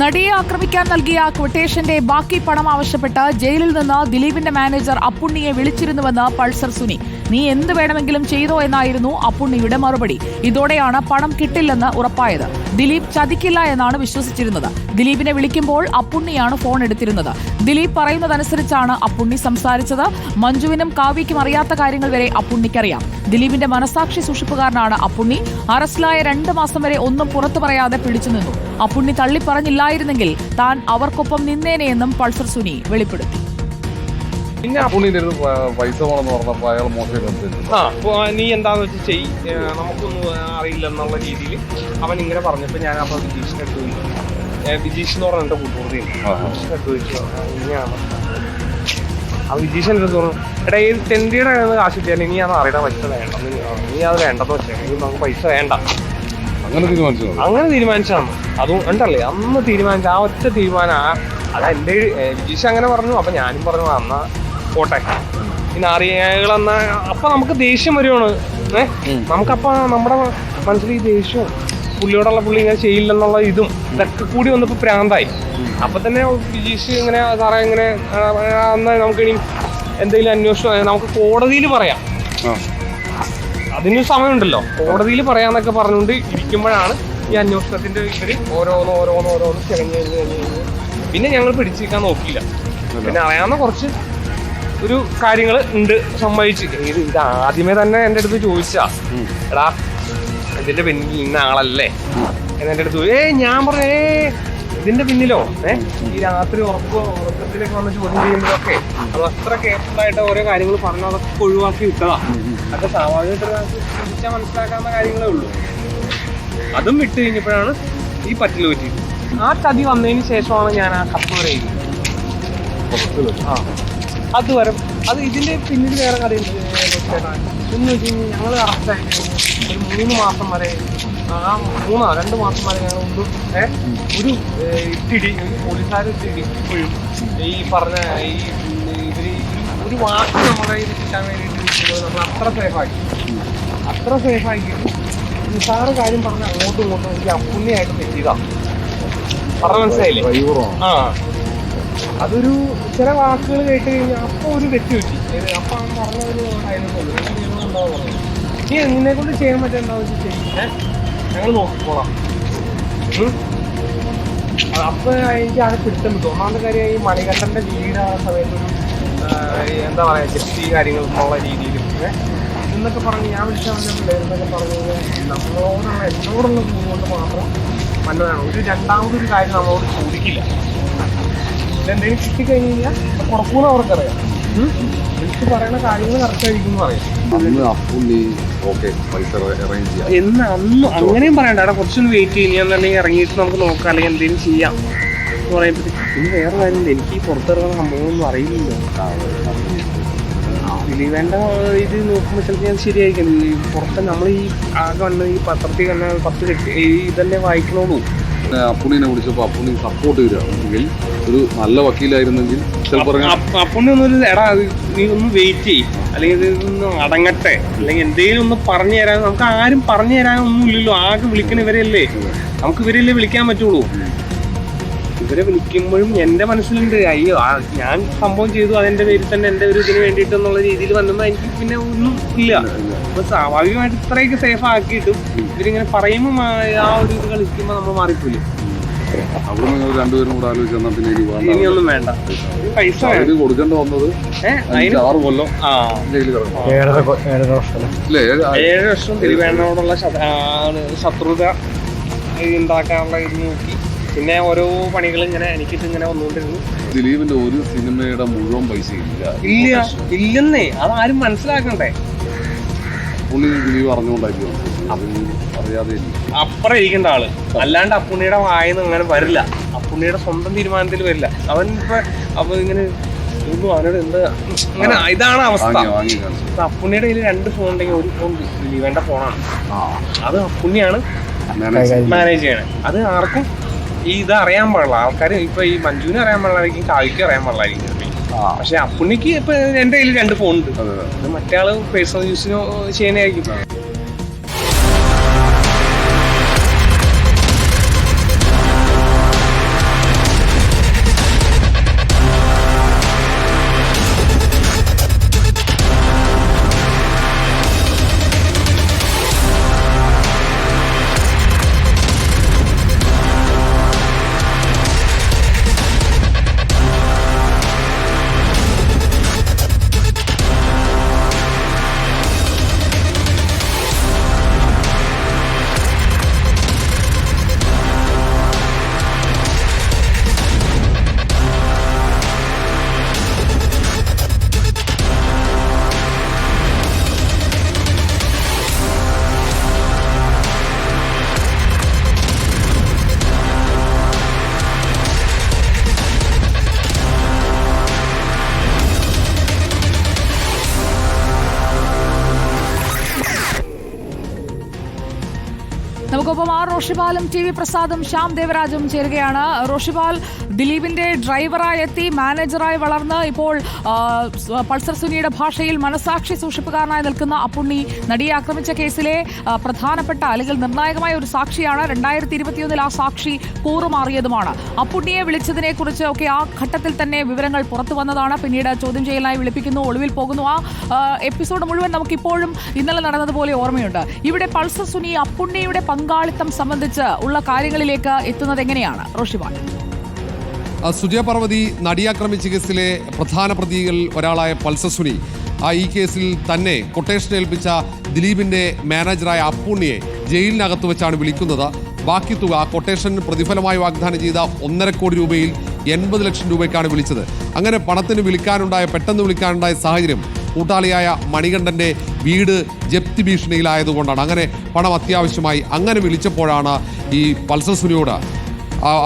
നടിയെ ആക്രമിക്കാൻ നൽകിയ ക്വട്ടേഷന്റെ ബാക്കി പണം ആവശ്യപ്പെട്ട് ജയിലിൽ നിന്ന് ദിലീപിന്റെ മാനേജർ അപ്പുണ്ണിയെ വിളിച്ചിരുന്നുവെന്ന് പൾസർ സുനി. നീ എന്ത് വേണമെങ്കിലും ചെയ്തോ എന്നായിരുന്നു അപ്പുണ്ണിയുടെ മറുപടി. ഇതോടെയാണ് പണം കിട്ടില്ലെന്ന് ഉറപ്പായത്. ദിലീപ് ചതിക്കില്ല എന്നാണ് വിശ്വസിച്ചിരുന്നത്. ദിലീപിനെ വിളിക്കുമ്പോൾ അപ്പുണ്ണിയാണ് ഫോൺ എടുത്തിരുന്നത്. ദിലീപ് പറയുന്നതനുസരിച്ചാണ് അപ്പുണ്ണി സംസാരിച്ചത്. മഞ്ജുവിനും കാവ്യയ്ക്കും അറിയാത്ത കാര്യങ്ങൾ വരെ അപ്പുണ്ണിക്കറിയാം. ദിലീപിന്റെ മനസാക്ഷി സൂക്ഷിപ്പുകാരനാണ് അപ്പുണ്ണി. അറസ്റ്റിലായ രണ്ട് മാസം വരെ ഒന്നും പുറത്തു പറയാതെ പിടിച്ചു നിന്നു. അപ്പുണ്ണി തള്ളിപ്പറഞ്ഞില്ലായിരുന്നെങ്കിൽ താൻ അവർക്കൊപ്പം നിന്നേനെയെന്നും പൾസർ സുനി വെളിപ്പെടുത്തി. പിന്നെ അപ്പുണ്ണിന്റെ അടുത്ത് പൈസ പോണെന്ന് പറഞ്ഞപ്പോ അയാൾ മോശം ആ. അപ്പൊ നീ എന്താന്ന് വെച്ചാൽ ചെയ് നമുക്കൊന്നും അറിയില്ല എന്നുള്ള രീതിയിൽ അവൻ ഇങ്ങനെ പറഞ്ഞപ്പോ ഞാൻ അപ്പൊ വിജീഷിനെ അടുത്ത് ഏ, വിജീഷ് എന്ന് പറഞ്ഞ എന്റെ ചോദിച്ചു. "ആ, ഇങ്ങനെയാണ് ആ വിജീഷ് എന്റെ അടുത്ത് പറഞ്ഞു എടാ ഈ തെണ്ടിയുടെ കയ്യിൽ കാശ് കിട്ടിയാൽ ഇനി അത് അറിയാൻ പൈസ വേണ്ട. നീ അത് വേണ്ടെന്ന് വെച്ചാൽ നമുക്ക് പൈസ വേണ്ട. അങ്ങനെ തീരുമാനിച്ചു അങ്ങനെ തീരുമാനിച്ചാണ് അതും ഉണ്ടല്ലേ അന്ന് തീരുമാനിച്ച ആ ഒറ്റ തീരുമാനം അതാ എന്റെ വിജീഷ് അങ്ങനെ പറഞ്ഞു അപ്പൊ ഞാനും പറഞ്ഞു "ആ, പോട്ടെ. പിന്നെ അറിയാകളെന്ന അപ്പൊ നമുക്ക് ദേഷ്യം വരുവാണ്. ഏഹ് നമുക്കപ്പ നമ്മുടെ മനസ്സിൽ ഈ ദേഷ്യവും പുള്ളിയോടുള്ള പുള്ളി ഇങ്ങനെ ചെയ്യില്ലെന്നുള്ള ഇതും ഇതൊക്കെ കൂടി വന്നപ്പോ പ്രാന്തായി. അപ്പൊ തന്നെ വിജീഷ് ഇങ്ങനെ സാറേ ഇങ്ങനെ അന്ന് നമുക്ക് ഇനി എന്തെങ്കിലും അന്വേഷണം നമുക്ക് കോടതിയിൽ പറയാം. അതിന് സമയമുണ്ടല്ലോ. കോടതിയിൽ പറയാന്നൊക്കെ പറഞ്ഞുകൊണ്ട് ഇരിക്കുമ്പോഴാണ് ഈ അന്വേഷണത്തിന്റെ ഇവർ ഓരോന്ന് ഓരോന്ന് ഓരോന്ന് കഴിഞ്ഞ് കഴിഞ്ഞ് പിന്നെ ഞങ്ങൾ പിടിച്ചിരിക്കാൻ നോക്കിയില്ല. പിന്നെ അറിയാവുന്ന കുറച്ച് ഒരു കാര്യങ്ങൾ ഉണ്ട് സമ്മതിച്ച്. ഇത് ഇത് ആദ്യമേ തന്നെ എന്റെ അടുത്ത് ചോദിച്ചാ എടാ ഇതിന്റെ പിന്നിൽ ഇന്ന ആളല്ലേ? എന്ന് എന്റെ അടുത്ത് ഏ ഞാൻ പറഞ്ഞു ഏ ഇതിന്റെ പിന്നിലോ? ഏ ഈ രാത്രി ഉറക്കോ ഉറക്കത്തിലേക്ക് വന്ന് ചോദ്യം ചെയ്യുമ്പോഴൊക്കെ അത് അത്ര ആയിട്ട് ഓരോ കാര്യങ്ങൾ പറഞ്ഞു അതൊക്കെ ഒഴിവാക്കി വിട്ടതാ. അതൊക്കെ സ്വാഭാവികമായിട്ട് ചിന്തിച്ചാൽ മനസ്സിലാക്കാവുന്ന കാര്യങ്ങളേ ഉള്ളൂ. അതും വിട്ട് കഴിഞ്ഞപ്പോഴാണ് ഈ പറ്റിൽ പറ്റിയത്. ആ ചതി വന്നതിന് ശേഷമാണ് ഞാൻ ആ കപ്പ് വരെ എഴുതിയത് ആ വരും. അത് ഇതിന്റെ പിന്നിൽ വേറെ എന്ന് വെച്ച് കഴിഞ്ഞാൽ ഞങ്ങൾ കറക്റ്റായി ഒരു മൂന്ന് മാസം വരെ ആ മൂന്നോ രണ്ട് മാസം വരെ ഞങ്ങൾ ഒന്നും ഒരു ഇട്ടിടി ഒരു പോലീസുകാർ ഈ പറഞ്ഞ ഈ ഇവർ ഒരു- വാക്ക് നമ്മുടെ കയ്യിൽ കിട്ടാൻ വേണ്ടിയിട്ട് നിൽക്കുന്നത് നമ്മൾ അത്ര സേഫാക്കി അത്ര സേഫാക്കിയിട്ട് നിസാറ് കാര്യം പറഞ്ഞ അങ്ങോട്ടും ഇങ്ങോട്ടും എനിക്ക് അപ്പുണ്യായിട്ട് ചെയ്താ പറഞ്ഞ മനസ്സിലായില്ലേ? ആ. അതൊരു ചില വാക്കുകൾ കേട്ട് കഴിഞ്ഞാൽ അപ്പൊ ഒരു തെറ്റ് പറ്റി. അപ്പൊ അവൻ പറഞ്ഞ ഒരു എങ്ങനെ നീ നിന്നെ കൊണ്ട് ചെയ്യാൻ വെച്ചാൽ ചെയ്യേ ഞങ്ങൾ നോക്കിക്കോളാം. അപ്പോൾ എനിക്ക് ആകെ പിടുത്തം കിട്ടും. ഒന്നാമത്തെ കാര്യം ഈ മണികണ്ഠന്റെ വീട് ആ സമയത്ത് ഒരു എന്താ പറയുക ജപ്തി ഉള്ള രീതിയിലും എന്നൊക്കെ പറഞ്ഞ് ഞാൻ വിളിച്ച പിള്ളേരെന്നൊക്കെ പറഞ്ഞു നമ്മളോടുള്ള എന്നോടുള്ള കൂറ് കൊണ്ട് മാത്രം നല്ലതാണ് ഒരു രണ്ടാമതൊരു കാര്യം നമ്മളോട് ചോദിക്കില്ല. ഇതെന്തെങ്കിലും കിട്ടിക്കഴിഞ്ഞ് കഴിഞ്ഞാൽ പുറക്കൂന്ന് അവർക്കറിയാം. വിളിച്ച് പറയുന്ന കാര്യങ്ങൾ എന്ന് പറയാം. അന്ന് എന്ന് അങ്ങനെയും പറയണ്ട. അവിടെ കുറച്ചൊന്ന് വെയിറ്റ് ചെയ്യുന്നുണ്ടെങ്കിൽ ഇറങ്ങിയിട്ട് നമുക്ക് നോക്കാം. അല്ലെങ്കിൽ എന്തെങ്കിലും ചെയ്യാം. എന്ന് പറയുമ്പോഴത്തേക്ക് പിന്നെ വേറെ കാര്യമില്ല. എനിക്ക് ഈ പുറത്തിറങ്ങുന്ന സംഭവമൊന്നും അറിയില്ല. ദിലീപേണ്ട ഇത് നോക്കുമ്പോൾ ചിലപ്പോൾ ഞാൻ ശരിയായിരിക്കും. പുറത്ത് നമ്മൾ ഈ ആകെ വന്ന ഈ പത്രത്തിൽ തന്നെ പത്ത് കെട്ടി ഈ ഇതല്ലേ വായിക്കണോളൂ. അപ്പുണ്ണിനെ വിളിച്ചപ്പോ അപ്പുണ്ണി സപ്പോർട്ട് ചെയ്തിരുന്നെങ്കിൽ ഒരു നല്ല വക്കീലായിരുന്നെങ്കിൽ ഒന്നൊരു എടാ നീ ഒന്ന് വെയിറ്റ് ചെയ് അല്ലെങ്കിൽ ഇതൊന്ന് അടങ്ങട്ടെ. അല്ലെങ്കിൽ എന്തെങ്കിലും ഒന്ന് പറഞ്ഞു തരാൻ നമുക്ക് ആരും പറഞ്ഞു തരാനൊന്നും ഇല്ലല്ലോ. ആകെ വിളിക്കണ ഇവരല്ലേ നമുക്ക് ഇവരല്ലേ വിളിക്കാൻ പറ്റുള്ളൂ. ഇവരെ വിളിക്കുമ്പോഴും എന്റെ മനസ്സിലുണ്ട്. അയ്യോ ഞാൻ സംഭവം ചെയ്തു. അതിന്റെ പേരിൽ തന്നെ എന്റെ ഒരു ഇതിന് വേണ്ടിയിട്ട് എന്നുള്ള രീതിയിൽ വന്നപ്പോൾ എനിക്ക് പിന്നെ ഒന്നും ഇല്ല. അപ്പൊ സ്വാഭാവികമായിട്ട് ഇത്രയൊക്കെ സേഫ് ആക്കിയിട്ടും ഇവരിങ്ങനെ പറയുമ്പോൾ ആ ഒരു ഇത് കളിക്കുമ്പോൾ നമ്മൾ മാറിപ്പോയില്ലേ അവിടെ നിങ്ങൾ രണ്ടുപേരും കൂടെ ആലോചിച്ച് തന്നാൽ പിന്നെ ഇനി വേണ്ട. ഇനിയൊന്നും വേണ്ട. ഈ പൈസ വേണം. അതിന് കൊടുക്കേണ്ടി വന്നത് ഏഹ് അഞ്ച് അതിന് ആറ് കൊല്ലം ആ. ജയിലിൽ കിടക്കണം ഏഴര കൊ- ഏഴര വർഷം അല്ലേ ഏഴ് ആ- ഏഴ് വർഷം തിരുവേണ്ണോടുള്ള ശത- ആ, ശത്രുത ഉണ്ടാക്കാനുള്ള ഇത് നോക്കി. പിന്നെ ഓരോ പണികൾ ഇങ്ങനെ എനിക്കിട്ട് ഇങ്ങനെ വന്നുകൊണ്ടിരുന്നു. ദിലീപിന്റെ ഒരു സിനിമയുടെ മുഴുവൻ പൈസ ഇല്ല. ഇല്ല ഇല്ലെന്നേ അതാരും മനസ്സിലാക്കണ്ടേ? അറിയാതെ ഇല്ല അപ്പുറം ഇരിക്കേണ്ട ആൾ. അല്ലാണ്ട് അപ്പുണ്ണിയുടെ വായന്ന് അങ്ങനെ വരില്ല. അപ്പുണ്ണിയുടെ സ്വന്തം തീരുമാനത്തിൽ വരില്ല. അവൻ ഇപ്പൊ അപ്പൊ ഇങ്ങനെ ഒന്നും അവനോട് എന്താ? ഇങ്ങനെ ഇതാണ് അവസ്ഥ. അപ്പുണ്ണിയുടെ കയ്യിൽ രണ്ട് ഫോൺ ഉണ്ടെങ്കിൽ ഒരു ഫോൺ ദിലീപേണ്ട ഫോണാണ് ആ. അത് അപ്പുണ്ണിയാണ് മാനേജ് മാനേജ് ചെയ്യണേ അത് ആർക്കും ഈ ഇത് അറിയാൻ പാടില്ല. ആൾക്കാർ ഇപ്പൊ ഈ മഞ്ജുവിനെ അറിയാൻ പാടില്ലായിരിക്കും കാവിക്ക് അറിയാൻ പാടില്ലായിരിക്കും. പക്ഷെ അപ്പുണ്ണിക്ക് ഇപ്പൊ എന്റെ കയ്യിൽ രണ്ട് ഫോൺ ഉണ്ട്. മറ്റേ ആൾ പേഴ്സണൽ യൂസിന് ചെയ്യുന്നതായിരിക്കും. റോഷിപാലും ടി വി പ്രസാദും ശ്യാം ദേവരാജും ചേരുകയാണ്. റോഷിപാൽ ദിലീപിന്റെ ഡ്രൈവറായി എത്തി മാനേജറായി വളർന്ന് ഇപ്പോൾ പൾസർ സുനിയുടെ ഭാഷയിൽ മനസാക്ഷി സൂക്ഷിപ്പുകാരനായി നിൽക്കുന്ന അപ്പുണ്ണി നടിയെ ആക്രമിച്ച കേസിലെ പ്രധാനപ്പെട്ട അല്ലെങ്കിൽ നിർണായകമായ ഒരു സാക്ഷിയാണ്. രണ്ടായിരത്തി ഇരുപത്തിയൊന്നിൽ ആ സാക്ഷി കൂറുമാറിയതുമാണ്. അപ്പുണ്ണിയെ വിളിച്ചതിനെ കുറിച്ച് ഒക്കെ ആ ഘട്ടത്തിൽ തന്നെ വിവരങ്ങൾ പുറത്തു വന്നതാണ്. പിന്നീട് ചോദ്യം ചെയ്യലായി വിളിപ്പിക്കുന്നു ഒളിവിൽ പോകുന്നു. ആ എപ്പിസോഡ് മുഴുവൻ നമുക്കിപ്പോഴും ഇന്നലെ നടന്നതുപോലെ ഓർമ്മയുണ്ട്. ഇവിടെ പൾസർ സുനി അപ്പുണ്ണിയുടെ പങ്കാളിത്തം സംബന്ധിച്ച് ഉള്ള കാര്യങ്ങളിലേക്ക് എത്തുന്നത് എങ്ങനെയാണ്? റോഷിബാൻ സുജയ പാർവതി നടിയാക്രമിച്ച കേസിലെ പ്രധാന പ്രതികളിൽ ഒരാളായ പൾസസുനി. ആ ഈ കേസിൽ തന്നെ കൊട്ടേഷൻ ഏൽപ്പിച്ച ദിലീപിന്റെ മാനേജറായ അപ്പുണ്ണിയെ ജയിലിനകത്ത് വെച്ചാണ് വിളിക്കുന്നത്. ബാക്കി തുക കൊട്ടേഷൻ പ്രതിഫലമായി വാഗ്ദാനം ചെയ്ത ഒന്നര കോടി രൂപയിൽ എൺപത് ലക്ഷം രൂപയ്ക്കാണ് വിളിച്ചത്. അങ്ങനെ പണത്തിന് വിളിക്കാനുണ്ടായ പെട്ടെന്ന് വിളിക്കാനുണ്ടായ സാഹചര്യം കൂട്ടാളിയായ മണികണ്ഠന്റെ വീട് ജപ്തി ഭീഷണിയിലായതുകൊണ്ടാണ്. അങ്ങനെ പണം അത്യാവശ്യമായി അങ്ങനെ വിളിച്ചപ്പോഴാണ് ഈ പൾസർ സുനിയോട്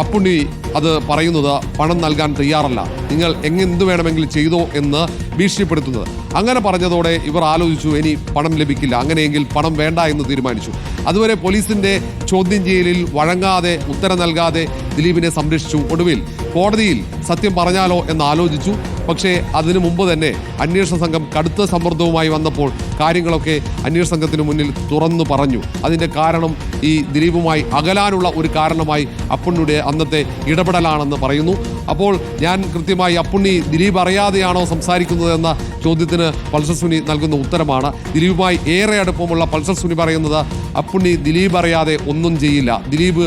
അപ്പുണ്ണി അത് പറയുന്നത് പണം നൽകാൻ തയ്യാറല്ല. നിങ്ങൾ എങ്ങെന്ത് വേണമെങ്കിലും ചെയ്തോ എന്ന് ഭീഷണിപ്പെടുത്തുന്നത്. അങ്ങനെ പറഞ്ഞതോടെ ഇവർ ആലോചിച്ചു ഇനി പണം ലഭിക്കില്ല. അങ്ങനെയെങ്കിൽ പണം വേണ്ട എന്ന് തീരുമാനിച്ചു. അതുവരെ പോലീസിന്റെ ചോദ്യം ചെയ്യലിൽ വഴങ്ങാതെ ഉത്തരം നൽകാതെ ദിലീപിനെ സംരക്ഷിച്ചു. ഒടുവിൽ കോടതിയിൽ സത്യം പറഞ്ഞാലോ എന്ന് ആലോചിച്ചു. പക്ഷേ അതിനു മുമ്പ് തന്നെ അന്വേഷണ സംഘം കടുത്ത സമ്മർദ്ദവുമായി വന്നപ്പോൾ കാര്യങ്ങളൊക്കെ അന്വേഷണ സംഘത്തിന് മുന്നിൽ തുറന്നു പറഞ്ഞു. അതിന്റെ കാരണം ഈ ദിലീപുമായി അകലാനുള്ള ഒരു കാരണമായി അപ്പുണ്ണിയുടെ അന്നത്തെ ഇടപെടലാണെന്ന് പറയുന്നു. അപ്പോൾ ഞാൻ കൃത്യമായി അപ്പുണ്ണി ദിലീപ് അറിയാതെയാണോ സംസാരിക്കുന്നത് എന്ന ചോദ്യത്തിന് പൾസർ സുനി നൽകുന്ന ഉത്തരമാണ്. ദിലീപുമായി ഏറെ അടുപ്പമുള്ള പൾസർ സുനി പറയുന്നത് അപ്പുണ്ണി ദിലീപ് അറിയാതെ ഒന്നും ചെയ്യില്ല. ദിലീപ്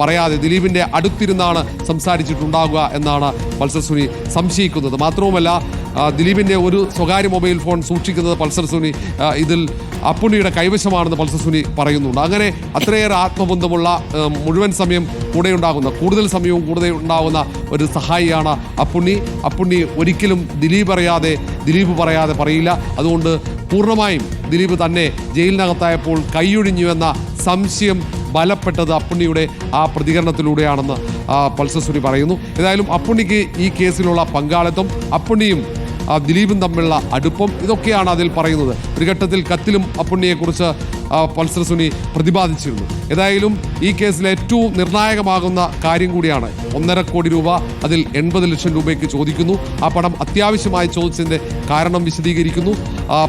പറയാതെ ദിലീപിന്റെ അടുത്തിരുന്നാണ് സംസാരിച്ചിട്ടുണ്ടാകുക എന്നാണ് പൾസർ സുനി സംശയിക്കുന്നത്. മാത്രവുമല്ല ദിലീപിന്റെ ഒരു സ്വകാര്യ മൊബൈൽ ഫോൺ സൂക്ഷിക്കുന്നത് പൾസർ സുനി ഇതിൽ അപ്പുണ്ണിയുടെ കൈവശമാണെന്ന് പൾസർ സുനി പറയുന്നുണ്ട്. അങ്ങനെ അത്രയേറെ ആത്മബന്ധമുള്ള മുഴുവൻ സമയം കൂടെ ഉണ്ടാകുന്ന കൂടുതൽ സമയവും കൂടെ ഉണ്ടാകുന്ന ഒരു സഹായിയാണ് അപ്പുണ്ണി. അപ്പുണ്ണി ഒരിക്കലും ദിലീപ് അറിയാതെ ദിലീപ് പറയാതെ പറയില്ല. അതുകൊണ്ട് പൂർണമായും ദിലീപ് തന്നെ ജയിലിനകത്തായപ്പോൾ കൈയൊഴിഞ്ഞു എന്ന സംശയം ബലപ്പെട്ടത് അപ്പുണ്ണിയുടെ ആ പ്രതികരണത്തിലൂടെയാണെന്ന് പൾസസുരി പറയുന്നു. ഏതായാലും അപ്പുണ്ണിക്ക് ഈ കേസിലുള്ള പങ്കാളിത്തം അപ്പുണ്ണിയും ദിലീപും തമ്മിലുള്ള അടുപ്പം ഇതൊക്കെയാണ് അതിൽ പറയുന്നത്. ഒരു ഘട്ടത്തിൽ കത്തിലും അപ്പുണ്ണിയെക്കുറിച്ച് പൾസർ സുനി പ്രതിപാദിച്ചിരുന്നു. ഏതായാലും ഈ കേസിൽ ഏറ്റവും നിർണായകമാകുന്ന കാര്യം കൂടിയാണ് ഒന്നര കോടി രൂപ അതിൽ എൺപത് ലക്ഷം രൂപയ്ക്ക് ചോദിക്കുന്നു. ആ പണം അത്യാവശ്യമായി ചോദിച്ചതിന്റെ കാരണം വിശദീകരിക്കുന്നു.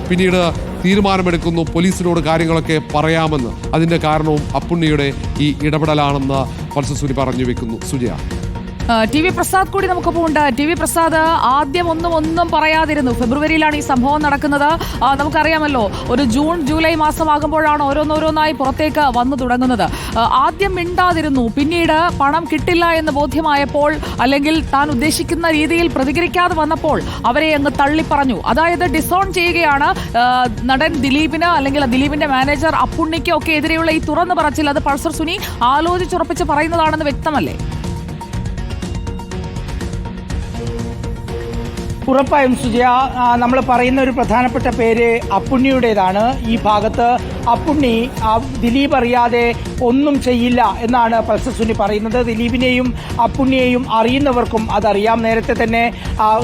പിന്നീട് തീരുമാനമെടുക്കുന്നു. പോലീസിനോട് കാര്യങ്ങളൊക്കെ പറയാമെന്ന്. അതിന്റെ കാരണവും അപ്പുണ്ണിയുടെ ഈ ഇടപെടലാണെന്ന് പൾസസൂരി പറഞ്ഞു വെക്കുന്നു. സുജയ. ടി വി പ്രസാദ് കൂടി നമുക്കൊപ്പം ഉണ്ട് ടി വി പ്രസാദ് ആദ്യം ഒന്നും ഒന്നും പറയാതിരുന്നു. ഫെബ്രുവരിയിലാണ് ഈ സംഭവം നടക്കുന്നത്. നമുക്കറിയാമല്ലോ ഒരു ജൂൺ ജൂലൈ മാസമാകുമ്പോഴാണ് ഓരോന്നോരോന്നായി പുറത്തേക്ക് വന്നു തുടങ്ങുന്നത്. ആദ്യം മിണ്ടാതിരുന്നു. പിന്നീട് പണം കിട്ടില്ല എന്ന് ബോധ്യമായപ്പോൾ അല്ലെങ്കിൽ താൻ ഉദ്ദേശിക്കുന്ന രീതിയിൽ പ്രതികരിക്കാതെ വന്നപ്പോൾ അവരെ അങ്ങ് തള്ളിപ്പറഞ്ഞു. അതായത് ഡിസോൺ ചെയ്യുകയാണ് നടൻ ദിലീപിന് അല്ലെങ്കിൽ ദിലീപിന്റെ മാനേജർ അപ്പുണ്ണിക്ക് ഒക്കെ എതിരെയുള്ള ഈ തുറന്നു പറച്ചിൽ. അത് പൾസർ സുനി ആലോചിച്ചുറപ്പിച്ച് പറയുന്നതാണെന്ന് വ്യക്തമല്ലേ? ഉറപ്പായും സുജയ നമ്മൾ പറയുന്ന ഒരു പ്രധാനപ്പെട്ട പേര് അപ്പുണ്ണിയുടേതാണ്. ഈ ഭാഗത്ത് അപ്പുണ്ണി ദിലീപ് അറിയാതെ ഒന്നും ചെയ്യില്ല എന്നാണ് പൾസർ സുനി പറയുന്നത്. ദിലീപിനെയും അപ്പുണ്ണിയെയും അറിയുന്നവർക്കും അതറിയാം. നേരത്തെ തന്നെ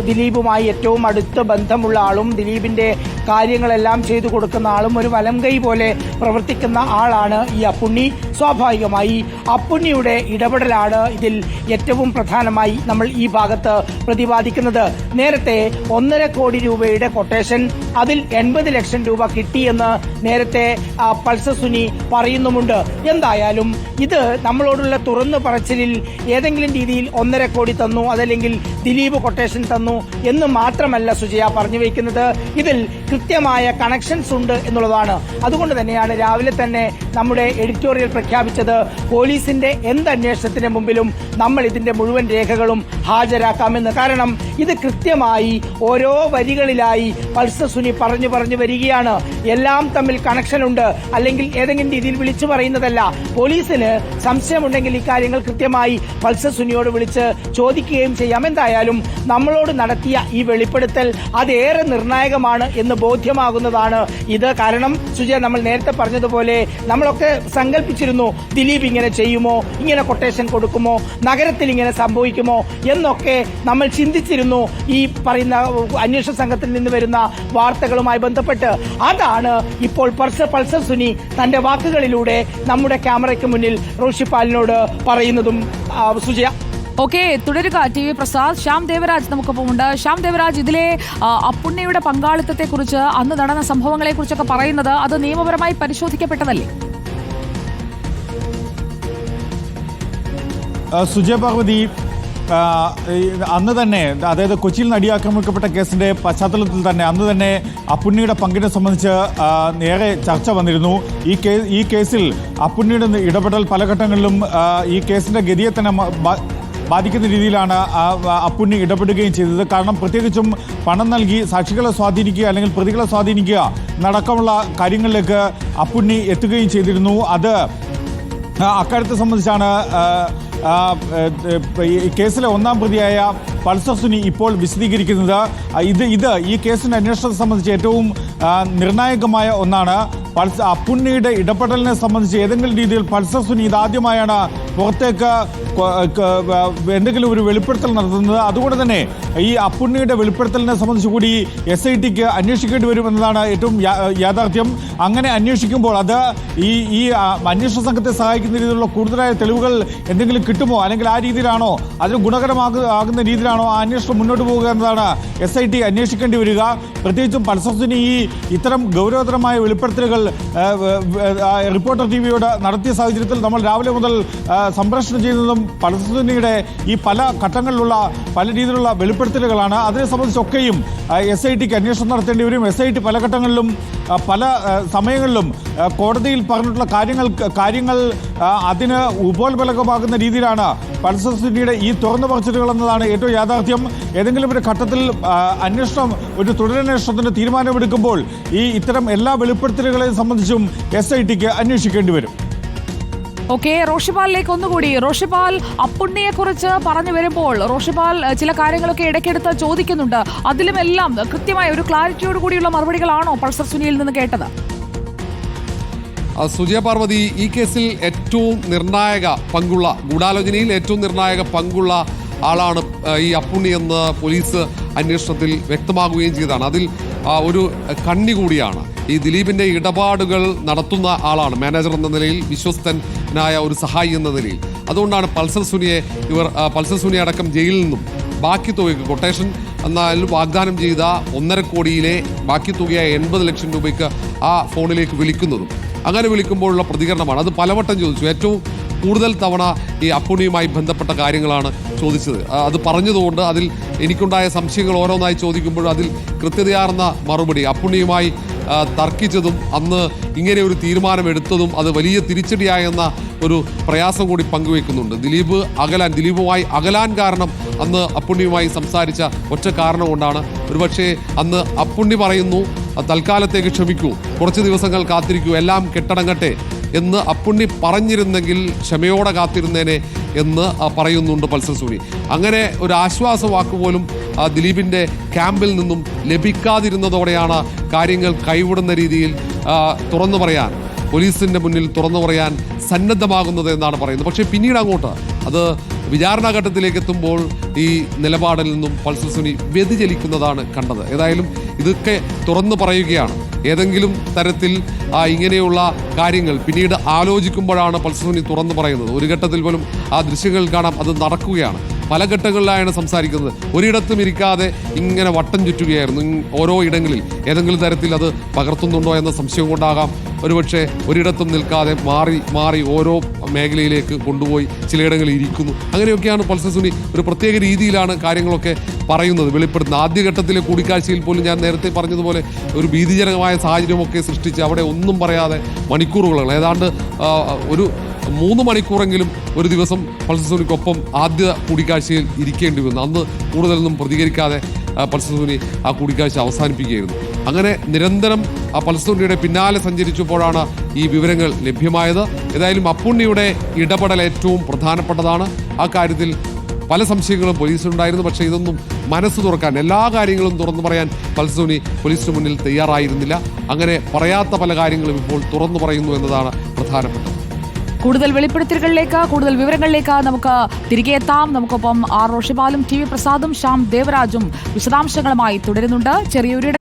ദിലീപുമായി ഏറ്റവും അടുത്ത ബന്ധമുള്ള ആളും ദിലീപിന്റെ കാര്യങ്ങളെല്ലാം ചെയ്തു കൊടുക്കുന്ന ആളും ഒരു വലംകൈ പോലെ പ്രവർത്തിക്കുന്ന ആളാണ് ഈ അപ്പുണ്ണി. സ്വാഭാവികമായി അപ്പുണ്ണിയുടെ ഇടപെടലാണ് ഇതിൽ ഏറ്റവും പ്രധാനമായി നമ്മൾ ഈ ഭാഗത്ത് പ്രതിപാദിക്കുന്നത്. നേരത്തെ ഒന്നര കോടി രൂപയുടെ കൊട്ടേഷൻ അതിൽ എൺപത് ലക്ഷം രൂപ കിട്ടിയെന്ന് നേരത്തെ ആ, പൾസർ സുനി പറയുന്നുമുണ്ട്. എന്തായാലും ഇത് നമ്മളോടുള്ള തുറന്നു പറച്ചിലിൽ ഏതെങ്കിലും രീതിയിൽ ഒന്നര കോടി തന്നു അതല്ലെങ്കിൽ ദിലീപ് കൊട്ടേഷൻ തന്നു എന്ന് മാത്രമല്ല സുജയ പറഞ്ഞു വയ്ക്കുന്നത്. ഇതിൽ കൃത്യമായ കണക്ഷൻസ് ഉണ്ട് എന്നുള്ളതാണ്. അതുകൊണ്ട് തന്നെയാണ് രാവിലെ തന്നെ നമ്മുടെ എഡിറ്റോറിയൽ പ്രഖ്യാപിച്ചത് പോലീസിന്റെ എന്ത് അന്വേഷണത്തിന് മുമ്പിലും നമ്മൾ ഇതിന്റെ മുഴുവൻ രേഖകളും ഹാജരാക്കാമെന്ന്. കാരണം ഇത് കൃത്യമായി ഓരോ വരികളിലായി പൾസർ സുനി പറഞ്ഞു പറഞ്ഞു വരികയാണ്. എല്ലാം തമ്മിൽ കണക്ഷൻ ഉണ്ട്. അല്ലെങ്കിൽ ഏതെങ്കിലും രീതിയിൽ വിളിച്ചു പറയുന്നതല്ല. പോലീസിന് സംശയമുണ്ടെങ്കിൽ ഇക്കാര്യങ്ങൾ കൃത്യമായി പൾസർ സുനിയോട് വിളിച്ച് ചോദിക്കുകയും ചെയ്യാം. എന്തായാലും നമ്മളോട് നടത്തിയ ഈ വെളിപ്പെടുത്തൽ അതേറെ നിർണായകമാണ് എന്ന് ബോധ്യമാകുന്നതാണ് ഇത്. കാരണം സുജയ നമ്മൾ നേരത്തെ പറഞ്ഞതുപോലെ നമ്മളൊക്കെ സങ്കല്പിച്ചിരുന്നു ദിലീപ് ഇങ്ങനെ ചെയ്യുമോ ഇങ്ങനെ കൊട്ടേഷൻ കൊടുക്കുമോ നഗരത്തിൽ ഇങ്ങനെ സംഭവിക്കുമോ എന്നൊക്കെ നമ്മൾ ചിന്തിച്ചിരുന്നു. ഈ പറയുന്ന അന്വേഷണ സംഘത്തിൽ നിന്ന് വരുന്ന വാർത്തകളുമായി ബന്ധപ്പെട്ട് അതാണ് ഇപ്പോൾ പൾസർ പൾസർ സുനി തന്റെ വാക്കുകളിലൂടെ നമ്മുടെ ക്യാമറയ്ക്ക് മുന്നിൽ റോഷിപ്പാലിനോട് പറയുന്നതും. സുജയ. ഓക്കെ തുടരുക. ടി വി പ്രസാദ് ശ്യാം ദേവരാജ് നമുക്കൊപ്പമുണ്ട്. ശ്യാം ദേവരാജ് ഇതിലെ അപ്പുണ്ണിയുടെ പങ്കാളിത്തത്തെ കുറിച്ച് അന്ന് നടന്ന സംഭവങ്ങളെ കുറിച്ചൊക്കെ പറയുന്നത് അത് നിയമപരമായി പരിശോധിക്കപ്പെട്ടതല്ലേ? സുജയ ഭഗവതി അന്ന് തന്നെ അതായത് കൊച്ചിയിൽ നടിയാക്രമിക്കപ്പെട്ട കേസിന്റെ പശ്ചാത്തലത്തിൽ തന്നെ അന്ന് തന്നെ അപ്പുണ്ണിയുടെ പങ്കിനെ സംബന്ധിച്ച് നേരെ ചർച്ച വന്നിരുന്നു. ഈ കേസ് ഈ കേസിൽ അപ്പുണ്ണിയുടെ ഇടപെടൽ പല ഘട്ടങ്ങളിലും ഈ കേസിന്റെ ഗതിയെ തന്നെ ബാധിക്കുന്ന രീതിയിലാണ് അപ്പുണ്ണി ഇടപെടുകയും ചെയ്തത്. കാരണം പ്രത്യേകിച്ചും പണം നൽകി സാക്ഷികളെ സ്വാധീനിക്കുക അല്ലെങ്കിൽ പ്രതികളെ സ്വാധീനിക്കുക നടക്കമുള്ള കാര്യങ്ങളിലേക്ക് അപ്പുണ്ണി എത്തുകയും ചെയ്തിരുന്നു. അത് അക്കാര്യത്തെ സംബന്ധിച്ചാണ് കേസിലെ ഒന്നാം പ്രതിയായ പൾസർ സുനി ഇപ്പോൾ വിശദീകരിക്കുന്നത്. ഇത് ഇത് ഈ കേസിന്റെ അന്വേഷണത്തെ സംബന്ധിച്ച് ഏറ്റവും നിർണായകമായ ഒന്നാണ്. പൾസ് അപ്പുണ്ണിയുടെ ഇടപെടലിനെ സംബന്ധിച്ച് ഏതെങ്കിലും രീതിയിൽ പൾസർ സുനി ഇതാദ്യമായാണ് പുറത്തേക്ക് എന്തെങ്കിലും ഒരു വെളിപ്പെടുത്തൽ നടത്തുന്നത് അതുകൊണ്ട് തന്നെ ഈ അപ്പുണ്ണിയുടെ വെളിപ്പെടുത്തലിനെ സംബന്ധിച്ച് കൂടി എസ് ഐ ടിക്ക് അന്വേഷിക്കേണ്ടി വരുമെന്നതാണ് ഏറ്റവും യാഥാർത്ഥ്യം. അങ്ങനെ അന്വേഷിക്കുമ്പോൾ അത് ഈ ഈ അന്വേഷണ സംഘത്തെ സഹായിക്കുന്ന രീതിയിലുള്ള കൂടുതലായ തെളിവുകൾ എന്തെങ്കിലും കിട്ടുമോ? അല്ലെങ്കിൽ ആ രീതിയിലാണോ? അതിന് ഗുണകരമാകുന്ന രീതിയിലാണോ ആ അന്വേഷണം മുന്നോട്ട് പോകുക എന്നതാണ് എസ് ഐ ടി അന്വേഷിക്കേണ്ടി വരിക. പ്രത്യേകിച്ചും പൾസസിന് ഈ ഇത്തരം ഗൗരവതരമായ വെളിപ്പെടുത്തലുകൾ റിപ്പോർട്ടർ ടി വിയോട് നടത്തിയ സാഹചര്യത്തിൽ നമ്മൾ രാവിലെ മുതൽ സംപ്രേഷണം ചെയ്യുന്നതും പൾസസിനിയുടെ ഈ പല ഘട്ടങ്ങളിലുള്ള പല രീതിയിലുള്ള വെളിപ്പെടുത്തലുകളാണ്. അതിനെ സംബന്ധിച്ചൊക്കെയും എസ് ഐ ടിക്ക് അന്വേഷണം നടത്തേണ്ടി വരും. എസ് ഐ ടി പല ഘട്ടങ്ങളിലും പല സമയങ്ങളിലും കോടതിയിൽ പറഞ്ഞിട്ടുള്ള കാര്യങ്ങൾ കാര്യങ്ങൾ അതിന് ഉപോത്ബലകമാകുന്ന രീതിയിലാണ് പൾസസിനിയുടെ ഈ തുറന്നു പറച്ചിലുകൾ എന്നതാണ് ഏറ്റവും യാഥാർത്ഥ്യം. ഏതെങ്കിലും ഒരു ഘട്ടത്തിൽ അന്വേഷണം ഒരു തുടരന്വേഷണത്തിന് തീരുമാനമെടുക്കുമ്പോൾ ഈ ഇത്തരം എല്ലാ വെളിപ്പെടുത്തലുകളെയും സംബന്ധിച്ചും എസ് ഐ ടിക്ക് അന്വേഷിക്കേണ്ടി വരും. ഓക്കെ റോഷിപാലിലേക്ക് ഒന്നുകൂടി. റോഷിപാൽ അപ്പുണ്ണിയെ കുറിച്ച് പറഞ്ഞു വരുമ്പോൾ റോഷിപാൽ ചില കാര്യങ്ങളൊക്കെ ഇടയ്ക്കെടുത്ത് ചോദിക്കുന്നുണ്ട്. അതിലുമെല്ലാം കൃത്യമായ ഒരു ക്ലാരിറ്റിയോട് കൂടിയുള്ള മറുപടികളാണോ പൾസർ സുനിയിൽ നിന്ന് കേട്ടത്? സുജയ പാർവതി ഈ കേസിൽ ഏറ്റവും നിർണായക പങ്കുള്ള ഗൂഢാലോചനയിൽ ഏറ്റവും നിർണായക പങ്കുള്ള ആളാണ് ഈ അപ്പുണ്ണി എന്ന് പോലീസ് അന്വേഷണത്തിൽ വ്യക്തമാകുകയും ചെയ്തതാണ്. അതിൽ ഒരു കണ്ണി കൂടിയാണ്. ഈ ദിലീപിന്റെ ഇടപാടുകൾ നടത്തുന്ന ആളാണ്. മാനേജർ എന്ന നിലയിൽ വിശ്വസ്തനായ ഒരു സഹായി എന്ന നിലയിൽ. അതുകൊണ്ടാണ് പൾസർ സുനിയെ ഇവർ പൾസർ സുനി അടക്കം ജയിലിൽ നിന്നും ബാക്കി തുകയ്ക്ക് കൊട്ടേഷൻ എന്നാൽ വാഗ്ദാനം ചെയ്ത ഒന്നര കോടിയിലെ ബാക്കി തുകയായ എൺപത് ലക്ഷം രൂപയ്ക്ക് ആ ഫോണിലേക്ക് വിളിക്കുന്നതും. അങ്ങനെ വിളിക്കുമ്പോഴുള്ള പ്രതികരണമാണ്. അത് പലവട്ടം ചോദിച്ചു. ഏറ്റവും കൂടുതൽ തവണ ഈ അപ്പുണിയുമായി ബന്ധപ്പെട്ട കാര്യങ്ങളാണ് ചോദിച്ചത്. അത് പറഞ്ഞതുകൊണ്ട് അതിൽ എനിക്കുണ്ടായ സംശയങ്ങൾ ഓരോന്നായി ചോദിക്കുമ്പോൾ അതിൽ കൃത്യതയാർന്ന മറുപടി അപ്പുണ്ണിയുമായി ആ, തർക്കിച്ചതും അന്ന് ഇങ്ങനെ ഒരു തീരുമാനമെടുത്തതും അത് വലിയ തിരിച്ചടിയായെന്ന ഒരു പ്രയാസം കൂടി പങ്കുവെക്കുന്നുണ്ട്. ദിലീപ് അകലാൻ ദിലീപുമായി അകലാൻ കാരണം അന്ന് അപ്പുണ്ണിയുമായി സംസാരിച്ച ഒറ്റ കാരണം കൊണ്ടാണ്. ഒരുപക്ഷെ അന്ന് അപ്പുണ്ണി പറയുന്നു തൽക്കാലത്തേക്ക് ക്ഷമിക്കൂ കുറച്ച് ദിവസങ്ങൾ കാത്തിരിക്കൂ എല്ലാം കെട്ടടങ്ങട്ടെ എന്ന് അപ്പുണ്ണി പറഞ്ഞിരുന്നെങ്കിൽ ക്ഷമയോടെ കാത്തിരുന്നേനെ എന്ന് പറയുന്നുണ്ട് പൾസർ സൂരി. അങ്ങനെ ഒരു ആശ്വാസ വാക്ക് പോലും ദിലീപിന്റെ ക്യാമ്പിൽ നിന്നും ലഭിക്കാതിരുന്നതോടെയാണ് കാര്യങ്ങൾ കൈവിടുന്ന രീതിയിൽ തുറന്നു പറയാൻ പോലീസിന്റെ മുന്നിൽ തുറന്നു പറയാൻ സന്നദ്ധമാകുന്നത് എന്നാണ് പറയുന്നത്. പക്ഷേ പിന്നീട് അങ്ങോട്ട് അത് വിചാരണഘട്ടത്തിലേക്ക് എത്തുമ്പോൾ ഈ നിലപാടിൽ നിന്നും പൾസർ സുനി വ്യതിചലിക്കുന്നതാണ് കണ്ടത്. ഏതായാലും ഇതൊക്കെ തുറന്നു പറയുകയാണ്. ഏതെങ്കിലും തരത്തിൽ ഇങ്ങനെയുള്ള കാര്യങ്ങൾ പിന്നീട് ആലോചിക്കുമ്പോഴാണ് പൾസർ സുനി തുറന്നു പറയുന്നത്. ഒരു ഘട്ടത്തിൽ പോലും ആ ദൃശ്യങ്ങൾ കാണാം അത് നടക്കുകയാണ്. പല ഘട്ടങ്ങളിലായാണ് സംസാരിക്കുന്നത്. ഒരിടത്തും ഇരിക്കാതെ ഇങ്ങനെ വട്ടം ചുറ്റുകയായിരുന്നു. ഓരോ ഇടങ്ങളിൽ ഏതെങ്കിലും തരത്തിൽ അത് പകർത്തുന്നുണ്ടോ എന്ന സംശയം കൊണ്ടാകാം. ഒരുപക്ഷെ ഒരിടത്തും നിൽക്കാതെ മാറി മാറി ഓരോ മേഖലയിലേക്ക് കൊണ്ടുപോയി ചിലയിടങ്ങളിൽ ഇരിക്കുന്നു. അങ്ങനെയൊക്കെയാണ് പൾസർ സുനി ഒരു പ്രത്യേക രീതിയിലാണ് കാര്യങ്ങളൊക്കെ പറയുന്നത്. വെളിപ്പെടുത്തുന്നത് ആദ്യഘട്ടത്തിലെ കൂടിക്കാഴ്ചയിൽ പോലും ഞാൻ നേരത്തെ പറഞ്ഞതുപോലെ ഒരു ഭീതിജനകമായ സാഹചര്യമൊക്കെ സൃഷ്ടിച്ച് അവിടെ ഒന്നും പറയാതെ മണിക്കൂറുകളാണ്. ഏതാണ്ട് ഒരു മൂന്ന് മണിക്കൂറെങ്കിലും ഒരു ദിവസം പൾസസൂനിക്കൊപ്പം ആദ്യ കൂടിക്കാഴ്ചയിൽ ഇരിക്കേണ്ടി വന്നു അന്ന് കൂടുതലൊന്നും പ്രതികരിക്കാതെ പൾസസൂനി ആ കൂടിക്കാഴ്ച അവസാനിപ്പിക്കുകയായിരുന്നു. അങ്ങനെ നിരന്തരം ആ പൾസസൂനിയുടെ പിന്നാലെ സഞ്ചരിച്ചപ്പോഴാണ് ഈ വിവരങ്ങൾ ലഭ്യമായത്. ഏതായാലും അപ്പുണ്ണിയുടെ ഇടപെടൽ ഏറ്റവും പ്രധാനപ്പെട്ടതാണ്. ആ കാര്യത്തിൽ പല സംശയങ്ങളും പോലീസിനുണ്ടായിരുന്നു. പക്ഷേ ഇതൊന്നും മനസ്സ് തുറക്കാൻ എല്ലാ കാര്യങ്ങളും തുറന്നു പറയാൻ പൾസോനി പോലീസിന് മുന്നിൽ തയ്യാറായിരുന്നില്ല. അങ്ങനെ പറയാത്ത പല കാര്യങ്ങളും ഇപ്പോൾ തുറന്നു പറയുന്നു എന്നതാണ് പ്രധാനപ്പെട്ടത്. കൂടുതൽ വെളിപ്പെടുത്തലുകളിലേക്ക് കൂടുതൽ വിവരങ്ങളിലേക്ക് നമുക്ക് തിരികെ എത്താം. നമുക്കൊപ്പം ആർ റോഷിപാലും ടി വി പ്രസാദും ശ്യാം ദേവരാജും വിശദാംശങ്ങളുമായി തുടരുന്നുണ്ട്. ചെറിയൊരു